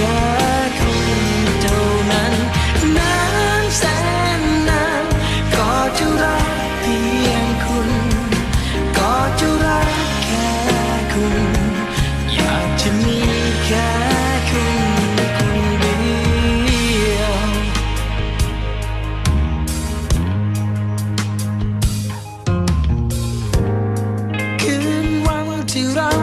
แค่คุณเท่านั้นนานแสนนานก็จะรักเพียงคุณ ก็จะรักแค่คุณ อยากจะมีแค่คุณคนเดียว คืนวันที่เรา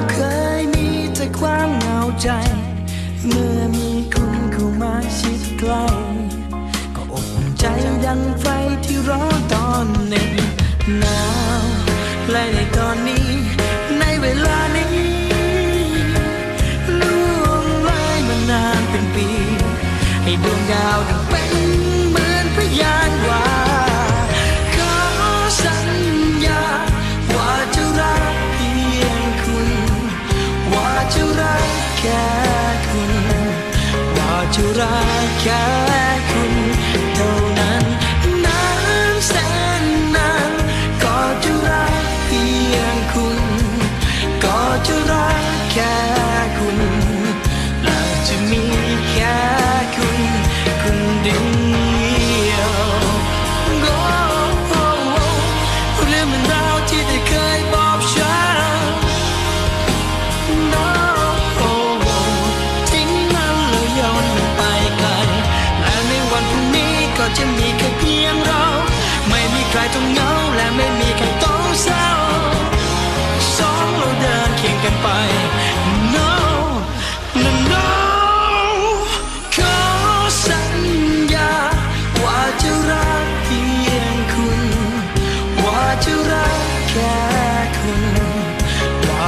เมื่อมีคุณเข้ามาชิดใกล้ก็อบอุ่นใจดังไฟที่ร้อนตอนหนึ่งหนาวและในตอนนี้ ว่าจะกัน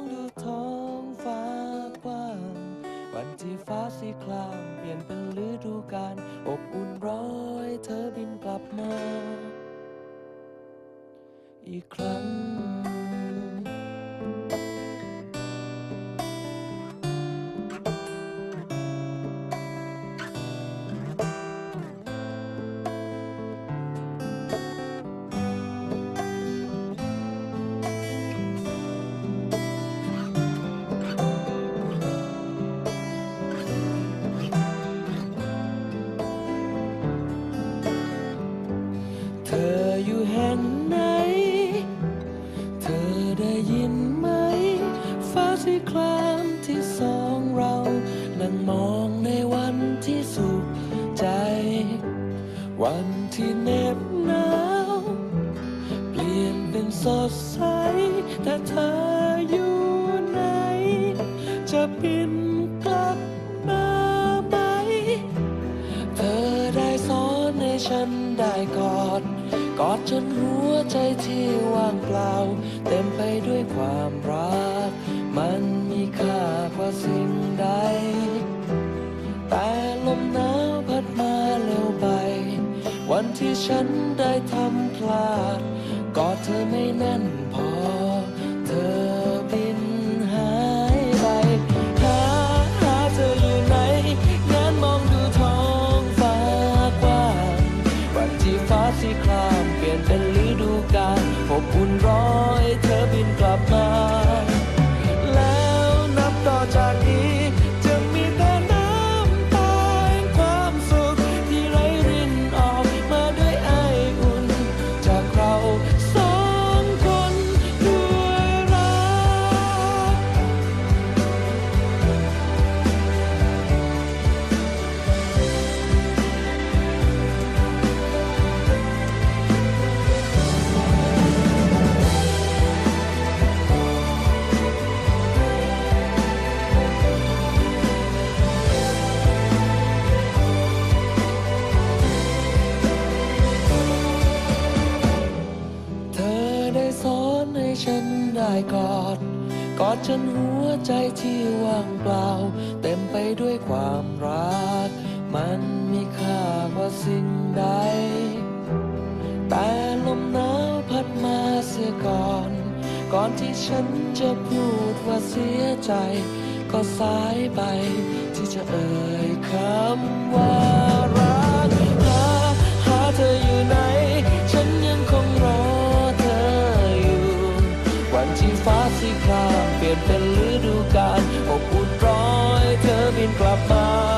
องดูท้องฟ้ากว้าง วันที่ฟ้าสีครามเปลี่ยนเป็นฤดูกาลอบอุ่นร้อยเธอบินกลับมา อีกครั้ง สดใส แต่เธออยู่ไหน จะบินกลับมาไหม เธอได้สอนให้ฉันได้กอด กอดจนหัวใจที่ว่างเปล่า เต็มไปด้วยความรัก มันมีค่ากว่าสิ่งใด แต่ลมหนาวพัดมาเร็วไป วันที่ฉัน เธอไม่แน่น นหัวใจที่ว่างเปล่า เต็มไปด้วยความรัก มันมีค่ากว่าสิ่งใด แต่ลมหนาวพัดมาเสียก่อน ก่อนที่ฉันจะพูดว่าเสียใจ ก็สายไปที่จะเอ่ยคำว่า การอบอุ่นร้อยเธอบินกลับมา